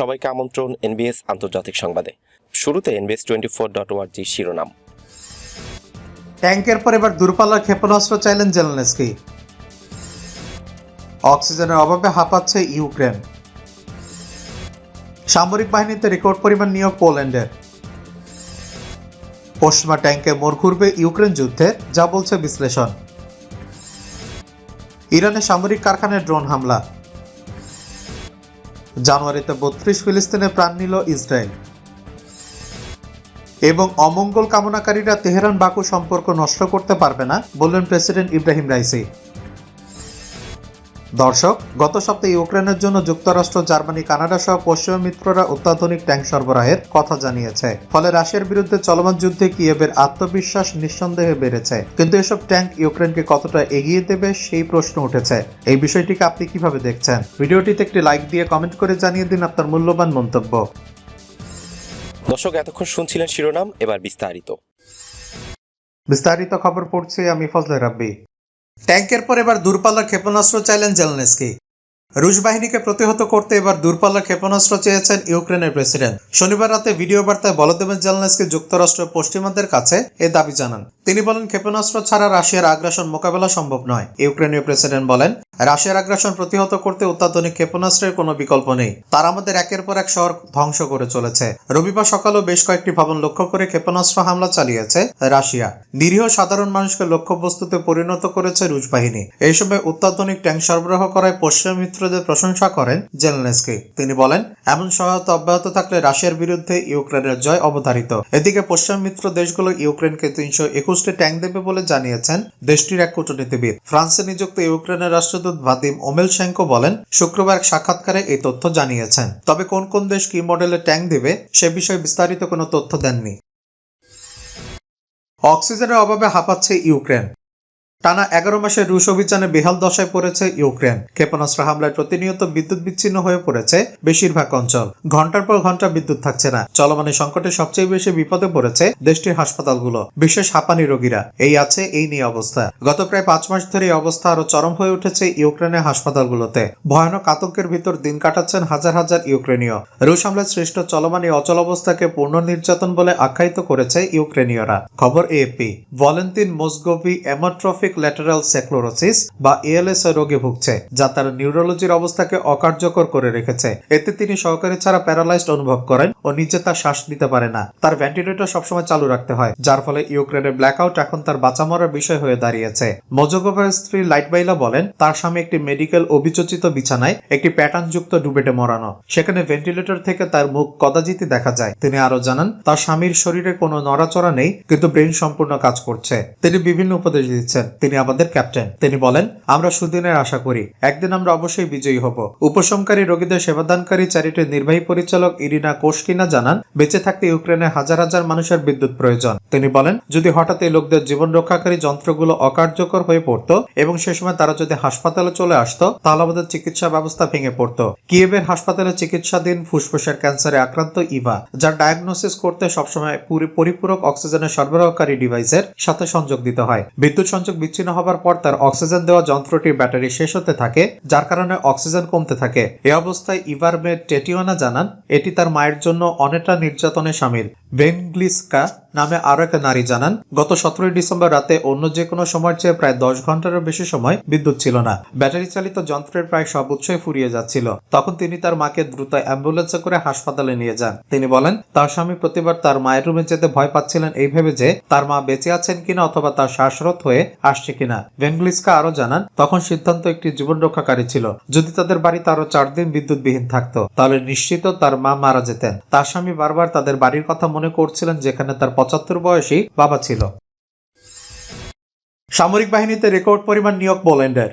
সবাইকে আমন্ত্রণ এনবিএস আন্তর্জাতিক সংবাদে। শুরুতে এনবিএস টোয়েন্টি ফোর ডট ওয়ার্জি শিরোনাম। ট্যাঙ্কের পর এবার দূরপাল্লার ক্ষেপণাস্ত্র চাইলেন জেলেনস্কি। অক্সিজেনের অভাবে হাঁপাচ্ছে ইউক্রেন। সামরিক বাহিনীতে রেকর্ড পরিমাণ নিয়োগ পোল্যান্ডের। পশ্চিমা ট্যাঙ্কে মোড় ঘুরবে ইউক্রেন যুদ্ধে, যা বলছে বিশ্লেষণ। ইরানের সামরিক কারখানায় ড্রোন হামলা। জানুয়ারিতে বত্রিশ ফিলিস্তিনে প্রাণ নিল ইসরায়েল। এবং অমঙ্গল কামনাকারীরা তেহরান বাকু সম্পর্ক নষ্ট করতে পারবে না, বললেন প্রেসিডেন্ট ইব্রাহিম রাইসি। দর্শক গত সপ্তাহে ইউক্রেনের জন্য যুক্তরাষ্ট্র জার্মানি কানাডা সহ পশ্চিমা মিত্ররা অত্যাধুনিক ট্যাঙ্ক সরবরাহের কথা জানিয়েছে। ফলে রাশিয়ার বিরুদ্ধে চলমান যুদ্ধে কিয়েভের আত্মবিশ্বাস নিঃসন্দেহে বেড়েছে। কিন্তু এসব ট্যাঙ্ক ইউক্রেনকে কতটা এগিয়ে দেবে সেই প্রশ্ন উঠেছে। এই বিষয়টিকে আপনি কীভাবে দেখছেন? ভিডিওটিতে একটি লাইক দিয়ে কমেন্ট করে জানিয়ে দিন আপনার মূল্যবান মন্তব্য। দর্শক এতক্ষণ শুনছিলেন শিরোনাম এবার বিস্তারিত। বিস্তারিত খবর পড়ছি আমি ফজলে রাব্বি। ট্যাঙ্কের পর এবার দূরপাল্লার ক্ষেপণাস্ত্র চাইলেন জেলনেস্কি। রুশ বাহিনীকে প্রতিহত করতে এবার দূরপাল্লার ক্ষেপণাস্ত্র চেয়েছেন ইউক্রেনের প্রেসিডেন্ট। শনিবার রাতে ভিডিও বার্তায় বলদেবেন জেলনেস্কি যুক্তরাষ্ট্র পশ্চিমাদের কাছে এ দাবি জানান। তিনি বলেন, ক্ষেপণাস্ত্র ছাড়া রাশিয়ার আগ্রাসন মোকাবেলা সম্ভব নয়। ইউক্রেনীয় প্রেসিডেন্ট বলেন রাশিয়ার আগ্রাসন প্রতিহত করতে অত্যাধুনিক ক্ষেপণাস্ত্রের কোনো বিকল্প নেই। তারা আমাদের একের পর এক শহর ধ্বংস করে চলেছে। রবিবার সকালেও বেশ কয়েকটি ভবন লক্ষ্য করে ক্ষেপণাস্ত্র হামলা চালিয়েছে রাশিয়া। নিরীহ সাধারণ মানুষকে লক্ষ্যবস্তুতে পরিণত করেছে রুশ বাহিনী। এই সময় অত্যাধুনিক ট্যাঙ্ক সরবরাহ করায় পশ্চিমা মিত্রদের প্রশংসা করেন জেলনেস্কি। তিনি বলেন, এমন সহায়তা অব্যাহত থাকলে রাশিয়ার বিরুদ্ধে ইউক্রেনের জয় অবধারিত। এদিকে পশ্চিম মিত্র দেশগুলো ইউক্রেনকে তিনশো একুশটি ট্যাঙ্ক দেবে বলে জানিয়েছেন দেশটির এক কূটনীতিবিদ। ফ্রান্সে নিযুক্ত ইউক্রেনের রাষ্ট্রদূত ভাদিম ওমেল ওমেলশেঙ্কো বলেন, শুক্রবার এক সাক্ষাৎকারে এই তথ্য জানিয়েছেন। তবে কোন কোন দেশ কি মডেলের ট্যাঙ্ক দিবে, সে বিষয়ে বিস্তারিত কোনো তথ্য দেননি। অক্সিজেনের অভাবে হাঁপাচ্ছে ইউক্রেন। টানা এগারো মাসের রুশ অভিযানে বেহাল দশায় পড়েছে ইউক্রেন। ক্ষেপণাস্ত্র হামলায় প্রতিনিয়ত বিদ্যুৎ বিচ্ছিন্ন হয়ে পড়েছে বেশিরভাগ অঞ্চল। ঘণ্টার পর ঘণ্টা বিদ্যুৎ থাকছে না। চলমানের সংকটে সবচেয়ে বেশি বিপদে পড়েছে দেশটির হাসপাতালগুলো, বিশেষ হাঁপানি রোগীরা। এই আছে, এই নিয়ে অবস্থা। গত প্রায় পাঁচ মাস ধরে এই অবস্থা আরও চরম হয়ে উঠেছে ইউক্রেনের হাসপাতালগুলোতে। ভয়ানক আতঙ্কের ভিতর দিন কাটাচ্ছেন হাজার হাজার ইউক্রেনীয়। রুশ হামলায় সৃষ্ট চলমান এই অচল অবস্থাকে পূর্ণ নির্যাতন বলে আখ্যায়িত করেছে ইউক্রেনীয়রা। খবর এএপি ভলেন্তিন মোসগোভি এমাট্রফিক ল্যাটারাল সেক্লোরোসিস বা এএলএস রোগে ভুগছে, যা তার নিউরোলজির অবস্থাকে অকার্যকর করে রেখেছে। এতে তিনি সহকারী ছাড়া প্যারালাইজড অনুভব করেন ও নিজে তার শ্বাস নিতে পারে না। তার ভেন্টিলেটর সবসময় চালু রাখতে হয়, যার ফলে ইউক্রেনের ব্ল্যাকআউট এখন তার বাঁচা মরার বিষয় হয়ে দাঁড়িয়েছে। মোজোগোভের স্ত্রী লাইটবাইলা বলেন, তার স্বামী একটি মেডিকেল অভিযোচিত বিছানায় একটি প্যাটার্ন যুক্ত ডুবেটে মরানো। সেখানে ভেন্টিলেটর থেকে তার মুখ কদাজিতি দেখা যায়। তিনি আরও জানান, তার স্বামীর শরীরে কোনো নড়াচড়া নেই, কিন্তু ব্রেন সম্পূর্ণ কাজ করছে। তিনি বিভিন্ন উপদেশ দিচ্ছেন। তিনি আমাদের ক্যাপ্টেন। তিনি বলেন, আমরা সুদিনের আশা করি। একদিন আমরা অবশ্যই বিজয়ী হব। উপশমকারী রোগীদের সেবাদানকারী চ্যারিটির নির্বাহী পরিচালক ইরিনা কোশকিনা জানান, বেঁচে থাকতে ইউক্রেনে হাজার হাজার মানুষের বিদ্যুৎ প্রয়োজন। তিনি বলেন, যদি হঠাৎ এই লোকদের জীবন রক্ষাকারী যন্ত্রগুলো অকার্যকর হয়ে পড়তো এবং সে সময় তারা যদি হাসপাতালে চলে আসতো, তাহলে আমাদের চিকিৎসা ব্যবস্থা ভেঙে পড়তো। কিয়েভের হাসপাতালে চিকিৎসাধীন ফুসফুসের ক্যান্সারে আক্রান্ত ইভা, যার ডায়াগনোসিস করতে সবসময় পরিপূরক অক্সিজেনের সরবরাহকারী ডিভাইসের সাথে সংযোগ দিতে হয়। বিদ্যুৎ সংযোগ বিচ্ছিন্ন হবার পর তার অক্সিজেন দেওয়া যন্ত্রটির ব্যাটারি শেষ হতে থাকে, যার কারণে অক্সিজেন কমতে থাকে। এ অবস্থায় ইভার মেয়ে টেটিওনা জানান, এটি তার মায়ের জন্য অনেকটা নির্যাতনে সামিল। ভেনগ্লিসকা নামে আরও এক নারী জানান, গত সতেরোই ডিসেম্বর রাতে অন্য যে কোনো সময়ের চেয়ে প্রায় দশ ঘন্টারও বেশি সময় বিদ্যুৎ ছিল না। ব্যাটারি চালিত যন্ত্রের প্রায় সব উৎসই ফুরিয়ে যাচ্ছিল। তখন তিনি তার মাকে দ্রুত অ্যাম্বুলেন্সে করে হাসপাতালে নিয়ে যান। তিনি বলেন, তার স্বামী প্রতিবার তার মায়ের রুমে যেতে ভয় পাচ্ছিলেন এই ভেবে যে তার মা বেঁচে আছেন কিনা অথবা তার শ্বাসরোধ হয়ে আসছে কিনা। ভেনগ্লিসকা আরও জানান, তখন সিদ্ধান্ত একটি জীবন রক্ষাকারী ছিল। যদি তাদের বাড়িতে আরও চার দিন বিদ্যুৎবিহীন থাকতো, তাহলে নিশ্চিত তার মা মারা যেতেন। তার স্বামী বারবার তাদের বাড়ির কথা মনে করছিলেন যেখানে তার পঁচাত্তর বয়সী বাবা ছিল। সামরিক বাহিনীতে রেকর্ড পরিমাণ নিয়োগ পোল্যান্ডের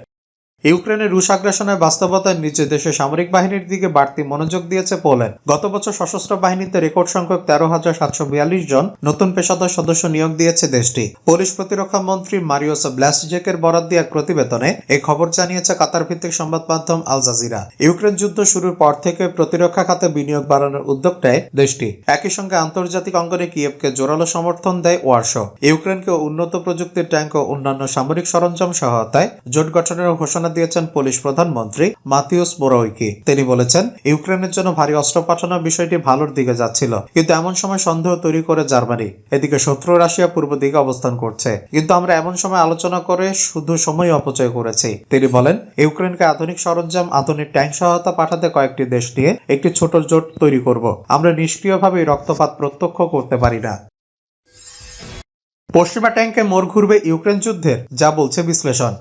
ইউক্রেনের রুশ আগ্রাসনের বাস্তবতায় নিজ দেশে সামরিক বাহিনীর দিকে বাড়তি মনোযোগ দিয়েছে পোল্যান্ড। গত বছর সশস্ত্র বাহিনীতে রেকর্ড সংখ্যক তেরো হাজার সাতশো বিয়াল্লিশ জন নতুন পেশাদার সদস্য নিয়োগ দিয়েছে দেশটি। পুলিশ প্রতিরক্ষা মন্ত্রী মারিওস ব্লাসজেকের বরাদ দিয়ে এক প্রতিবেদনে এই খবর জানিয়েছে কাতার ভিত্তিক সংবাদ মাধ্যম আল জাজিরা। ইউক্রেন যুদ্ধ শুরুর পর থেকে প্রতিরক্ষা খাতে বিনিয়োগ বাড়ানোর উদ্যোগ দেশটি। একই সঙ্গে আন্তর্জাতিক অঙ্গনে কিয়েভকে জোরালো সমর্থন দেয় ওয়ার্শো। ইউক্রেনকে উন্নত প্রযুক্তির ট্যাঙ্ক ও অন্যান্য সামরিক সরঞ্জাম সহায়তায় জোট গঠনের ঘোষণা নির্দেশনা দিয়েছেন পুলিশ প্রধানমন্ত্রী মাথিউস মোরাউইকি। তিনি বলেছেন, ইউক্রেনের জন্য ভারী অস্ত্র পাঠানোর বিষয়টি ভালোর দিকে যাচ্ছিল, কিন্তু এমন সময় সন্দেহ তৈরি করে জার্মানি। এদিকে শত্রু রাশিয়া পূর্ব দিকে অবস্থান করছে, কিন্তু আমরা এমন সময় আলোচনা করে শুধু সময় অপচয় করেছি। তিনি বলেন, ইউক্রেনকে আধুনিক সরঞ্জাম, আধুনিক ট্যাঙ্ক সহায়তা পাঠাতে কয়েকটি দেশ নিয়ে একটি ছোট জোট তৈরি করব। আমরা নিষ্ক্রিয়ভাবে রক্তপাত প্রত্যক্ষ করতে পারি না। পশ্চিমা ট্যাঙ্কে মোড় ঘুরবে ইউক্রেন যুদ্ধের, যা বলছে বিশ্লেষণ।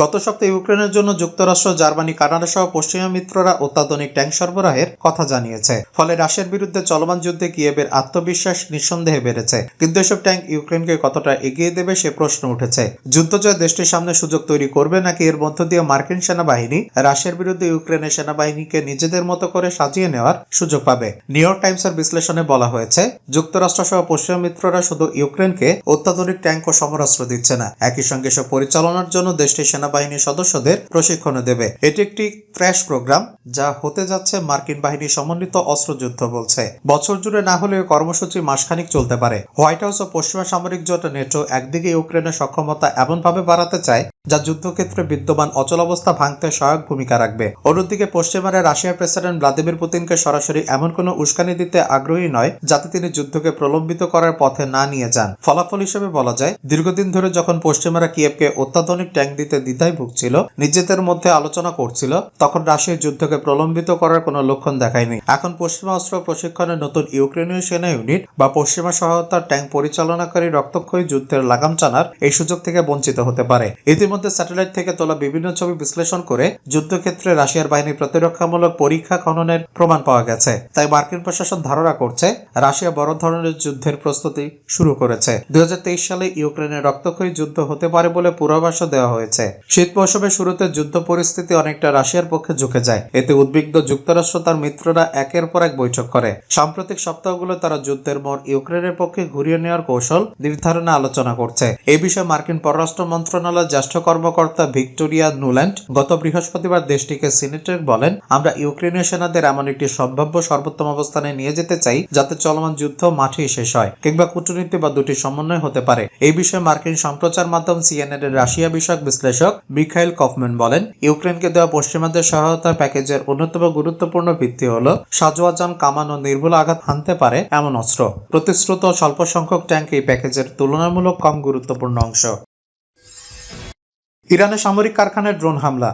গত সপ্তাহে ইউক্রেনের জন্য যুক্তরাষ্ট্র, জার্মানি, কানাডা সহ পশ্চিমা মিত্ররা অত্যাধুনিক ট্যাঙ্ক সরবরাহের কথা জানিয়েছে। ফলে রাশিয়ার বিরুদ্ধে চলমান যুদ্ধে কিয়েবের আত্মবিশ্বাস নিঃসন্দেহে বেড়েছে। কিন্তু এসব ট্যাঙ্ক ইউক্রেনকে কতটা এগিয়ে দেবে সে প্রশ্ন উঠেছে। যুদ্ধজয় দেশটির সামনে সুযোগ তৈরি করবে নাকি এর মধ্য দিয়ে মার্কিন সেনাবাহিনী রাশিয়ার বিরুদ্ধে ইউক্রেনের সেনাবাহিনীকে নিজেদের মতো করে সাজিয়ে নেওয়ার সুযোগ পাবে? নিউ ইয়র্ক টাইমসের বিশ্লেষণে বলা হয়েছে, যুক্তরাষ্ট্র সহ পশ্চিমা মিত্ররা শুধু ইউক্রেনকে অত্যাধুনিক ট্যাঙ্ক ও সমরাস্ত্র দিচ্ছে না। একই সঙ্গে সব পরিচালনার জন্য দেশটির সেনাবাহিনীর সদস্যদের প্রশিক্ষণ দেবে। এটি একটি ক্র্যাশ প্রোগ্রাম যা হতে যাচ্ছে মার্কিন বাহিনীর সমন্বিত অস্ত্রযুদ্ধ বলছে। বছর জুড়ে না হলেও কর্মসূচি মাসখানিক চলতে পারে। হোয়াইট হাউস ও পশ্চিমা সামরিক জোট নেটো একদিকে ইউক্রেনের সক্ষমতা এমনভাবে বাড়াতে চায় যা যুদ্ধক্ষেত্রে বিদ্যমান অচলাবস্থা ভাঙতে সহায়ক ভূমিকা রাখবে। অন্যদিকে পশ্চিমারা রাশিয়ার প্রেসিডেন্ট ভ্লাদিমির পুতিনকে সরাসরি এমন কোনো উস্কানি দিতে আগ্রহী নয় যাতে তিনি যুদ্ধকে প্রলম্বিত করার পথে না নিয়ে যান। ফলাফল হিসেবে বলা যায়, দীর্ঘদিন ধরে যখন পশ্চিমারা কিয়েভকে অত্যাধুনিক ট্যাঙ্ক দিতে দ্বিধায় ভুগছিল, নিজেদের মধ্যে আলোচনা করছিল, তখন রাশিয়ার যুদ্ধকে প্রলম্বিত করার কোনো লক্ষণ দেখায়নি। এখন পশ্চিমা অস্ত্র প্রশিক্ষণের নতুন ইউক্রেনীয় সেনা ইউনিট বা পশ্চিমা সহায়তার ট্যাঙ্ক পরিচালনাকারী রক্তক্ষয়ী যুদ্ধের লাগাম টানার এই সুযোগ থেকে বঞ্চিত হতে পারে। ইতিমধ্যে স্যাটেলাইট থেকে তোলা বিভিন্ন ছবি বিশ্লেষণ করে যুদ্ধক্ষেত্রে রাশিয়ার বাহিনীর প্রতিরক্ষামূলক পরীক্ষা খননের প্রমাণ পাওয়া গেছে। তাই মার্কিন প্রশাসন ধারণা করছে, রাশিয়া বড় ধরনের যুদ্ধের প্রস্তুতি শুরু করেছে। দুই সালে ইউক্রেনের রক্তক্ষয়ী যুদ্ধ হতে পারে বলে পূর্বাভাসও দেওয়া হয়েছে। শীত মৌসুমের শুরুতে যুদ্ধ পরিস্থিতি অনেকটা রাশিয়ার পক্ষে ঝুঁকে যায়। এতে উদ্বিগ্ন যুক্তরাষ্ট্র তার মিত্ররা একের পর এক বৈঠক করে। সাম্প্রতিক সপ্তাহগুলো তারা যুদ্ধের মোড় ইউক্রেনের পক্ষে ঘুরিয়ে নেওয়ার কৌশল নির্ধারণে আলোচনা করছে। এই বিষয়ে মার্কিন পররাষ্ট্র মন্ত্রণালয়ের জ্যেষ্ঠ কর্মকর্তা ভিক্টোরিয়া নুল্যান্ড গত বৃহস্পতিবার দেশটিকে সিনেটের বলেন, আমরা ইউক্রেনীয় সেনাদের এমন একটি সম্ভাব্য সর্বোত্তম অবস্থানে নিয়ে যেতে চাই, যাতে চলমান যুদ্ধ মাঠেই শেষ হয় কিংবা কূটনীতি বা দুটি সমন্বয় হতে পারে। এই বিষয়ে মার্কিন সম্প্রচার মাধ্যম সিএনএন এর রাশিয়া বিষয়ক বিশ্লেষক মিখাইল কফম্যান বলেন, ইউক্রেনকে দেওয়া পশ্চিমাদের সহায়তা প্যাকেজের অন্যতম গুরুত্বপূর্ণ ভিত্তি হল সাজোয়াজান, কামান ও নির্ভুল আঘাত হানতে পারে এমন অস্ত্র। প্রতিশ্রুত স্বল্প সংখ্যক ট্যাঙ্ক এই প্যাকেজের তুলনামূলক কম গুরুত্বপূর্ণ অংশ। ইরানের সামরিক কারখানায় ড্রোন হামলা।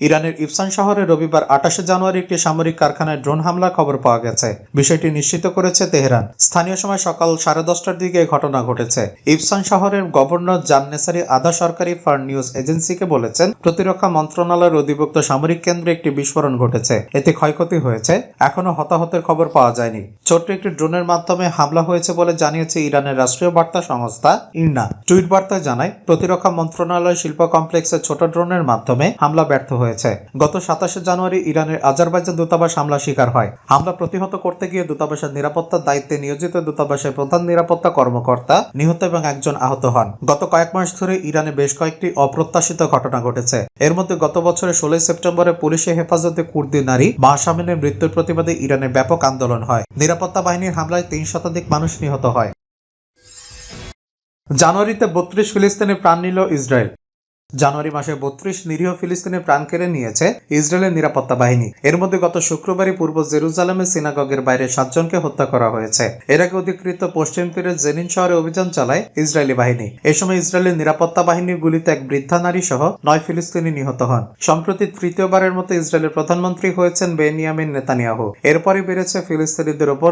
ইরানের ইফসান শহরে রবিবার আঠাশে জানুয়ারি একটি সামরিক কারখানায় ড্রোন হামলার খবর পাওয়া গেছে। বিষয়টি নিশ্চিত করেছে তেহরান। স্থানীয় সময় সকাল সাড়ে দশটার দিকে ঘটনা ঘটেছে। ইফসান শহরের গভর্নর জান্নেসারি আধা সরকারি ফার নিউজ এজেন্সিকে বলেছেন, প্রতিরক্ষা মন্ত্রণালয়ের অধিভুক্ত সামরিক কেন্দ্রে একটি বিস্ফোরণ ঘটেছে। এতে ক্ষয়ক্ষতি হয়েছে। এখনও হতাহতের খবর পাওয়া যায়নি। ছোট্ট একটি ড্রোনের মাধ্যমে হামলা হয়েছে বলে জানিয়েছে ইরানের রাষ্ট্রীয় বার্তা সংস্থা ইরনা টুইট বার্তায় জানায়, প্রতিরক্ষা মন্ত্রণালয় শিল্প কমপ্লেক্সে ছোট ড্রোনের মাধ্যমে হামলা ব্যর্থ হয়েছে গত সাতাশে জানুয়ারি ইরানের আজারবাইজান দূতাবাস হামলা শিকার হয়। হামলা প্রতিহত করতে গিয়ে দূতাবাসের নিরাপত্তার দায়িত্বে নিয়োজিত দূতাবাসের প্রধান নিরাপত্তা কর্মকর্তা নিহত এবং একজন আহত হন। গত কয়েক মাস ধরে ইরানে বেশ কয়েকটি অপ্রত্যাশিত ঘটনা ঘটেছে। এর মধ্যে গত বছরের ষোলোই সেপ্টেম্বরে পুলিশের হেফাজতে কুর্দি নারী মাহসামিনের মৃত্যুর প্রতিবাদে ইরানে ব্যাপক আন্দোলন হয়। নিরাপত্তা বাহিনীর হামলায় তিন শতাধিক মানুষ নিহত হয়। জানুয়ারিতে বত্রিশ ফিলিস্তিনি প্রাণ নিল ইসরায়েল। জানুয়ারি মাসে বত্রিশ নিরীহ ফিলিস্তিনের প্রাণ কেড়ে নিয়েছে ইসরায়েলের নিরাপত্তা বাহিনী। এর মধ্যে গত শুক্রবারই পূর্ব জেরুজালেমের সিনাগগের বাইরে সাতজনকে হত্যা করা হয়েছে। এর আগে অধিকৃত পশ্চিম তীরের জেনিন শহরে অভিযান চালায় ইসরায়েলি বাহিনী। এ সময় ইসরায়েলের নিরাপত্তা বাহিনীর গুলিতে এক বৃদ্ধা নারী সহ নয় ফিলিস্তিনি নিহত হন। সম্প্রতি তৃতীয়বারের মতো ইসরায়েলের প্রধানমন্ত্রী হয়েছেন বেনিয়ামিন নেতানিয়াহু। এরপরই বেড়েছে ফিলিস্তিনিদের ওপর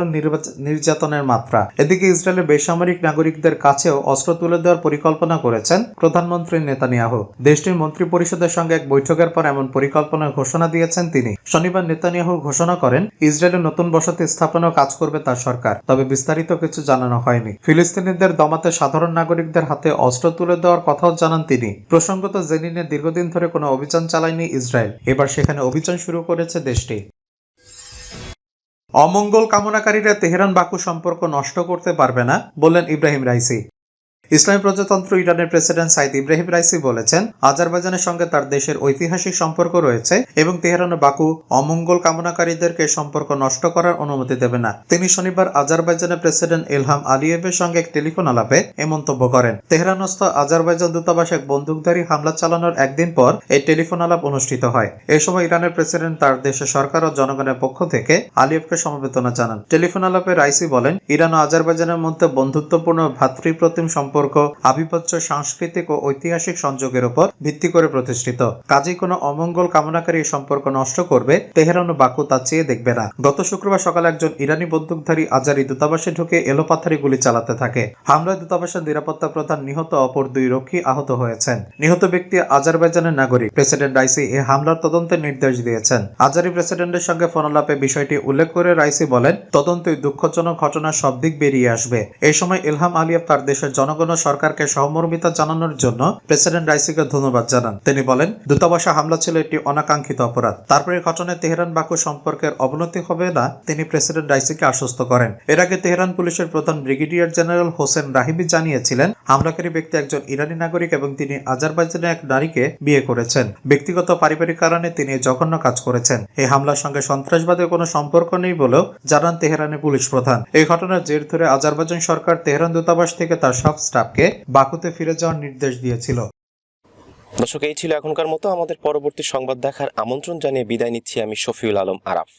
নির্যাতনের মাত্রা। এদিকে ইসরায়েলের বেসামরিক নাগরিকদের কাছেও অস্ত্র তুলে দেওয়ার পরিকল্পনা করেছেন প্রধানমন্ত্রী নেতানিয়াহু। দেশটির মন্ত্রী পরিষদের সঙ্গে এক বৈঠকের পর এমন পরিকল্পনার ঘোষণা দিয়েছেন তিনি। শনিবার নেতানিয়াহু ঘোষণা করেন ইসরায়েলের নতুন বসতি স্থাপনেও কাজ করবে তার সরকার, তবে বিস্তারিত কিছু জানানো হয়নি। ফিলিস্তিনিদের দমাতে সাধারণ নাগরিকদের হাতে অস্ত্র তুলে দেওয়ার কথাও জানান তিনি। প্রসঙ্গত, জেনিনে দীর্ঘদিন ধরে কোনো অভিযান চালায়নি ইসরায়েল। এবার সেখানে অভিযান শুরু করেছে দেশটি। অমঙ্গল কামনাকারীরা তেহরান বাকু সম্পর্ক নষ্ট করতে পারবে না, বললেন ইব্রাহিম রাইসি। ইসলামী প্রজাতন্ত্র ইরানের প্রেসিডেন্ট সাইদ ইব্রাহিম রাইসি বলেছেন, আজারবাইজানের সঙ্গে তার দেশের ঐতিহাসিক সম্পর্ক রয়েছে এবং তেহরান বাকু অমঙ্গল কামনাকারীদেরকে সম্পর্ক নষ্ট করার অনুমতি দেবে না। তিনি শনিবার আজারবাইজানের প্রেসিডেন্ট ইলহাম আলিয়েভের সঙ্গে এক টেলিফোন আলাপে এ মন্তব্য করেন। তেহরানস্থ আজারবাইজান দূতাবাসে এক বন্দুকধারী হামলা চালানোর একদিন পর এই টেলিফোন আলাপ অনুষ্ঠিত হয়। এ সময় ইরানের প্রেসিডেন্ট তার দেশের সরকার ও জনগণের পক্ষ থেকে আলিয়েভকে সমবেদনা জানান। টেলিফোন আলাপে রাইসি বলেন, ইরান ও আজারবাইজানের মধ্যে বন্ধুত্বপূর্ণ ভ্রাতৃপ্রতিম সম্পর্ক আবিপত্য সাংস্কৃতিক ও ঐতিহাসিক সংযোগের উপর ভিত্তি করে প্রতিষ্ঠিত। কাজেই কোনো অমঙ্গল কামনাকারী সম্পর্ক নষ্ট করবে, তেহরান ও বাকু তা চেয়ে দেখবে না। গত শুক্রবার সকালে একজন ইরানি বন্দুকধারী আজারি দূতাবাসে ঢুকে এলোপাথারি গুলি চালাতে থাকে। হামলায় দূতাবাসের নিরাপত্তা প্রধান নিহত অপর দুই রক্ষী আহত হয়েছেন। নিহত ব্যক্তি আজারবাইজানের নাগরিক। প্রেসিডেন্ট রাইসি এই হামলার তদন্তের নির্দেশ দিয়েছেন। আজারি প্রেসিডেন্টের সঙ্গে ফোনালাপে বিষয়টি উল্লেখ করে রাইসি বলেন তদন্তই দুঃখজনক ঘটনার সব দিক বেরিয়ে আসবে। এই সময় ইলহাম আলিয়াব তার দেশের জনগণ ও সরকারকে সহমর্মিতা জানানোর জন্য প্রেসিডেন্ট রাইসিকে ধন্যবাদ জানান। তিনি বলেন, দূতাবাসে হামলা ছিল একটি অনাকাঙ্ক্ষিত অপরাধ। তারপরে ঘটনায় তেহরান বাকু সম্পর্কের অবনতি হবে না, তিনি প্রেসিডেন্ট রাইসিকে আশ্বস্ত করেন। এর আগে তেহরান পুলিশের প্রধান ব্রিগেডিয়ার জেনারেল হোসেন রাহিবি জানিয়েছিলেন, হামলাকারী ব্যক্তি একজন ইরানি নাগরিক এবং তিনি আজারবাইজানের এক নারীকে বিয়ে করেছেন। ব্যক্তিগত পারিবারিক কারণে তিনি জঘন্য কাজ করেছেন। এই হামলার সঙ্গে সন্ত্রাসবাদের কোনো সম্পর্ক নেই বলেও জানান তেহরানের পুলিশ প্রধান। এই ঘটনার জের ধরে আজারবাইজান সরকার তেহরান দূতাবাস থেকে তার সব স্টাফকে বাকুতে ফিরে যাওয়ার নির্দেশ দিয়েছিল। দর্শক, এই ছিল এখনকার মতো। আমাদের পরবর্তী সংবাদ দেখার আমন্ত্রণ জানিয়ে বিদায় নিচ্ছি আমি শফিউল আলম আরাফ।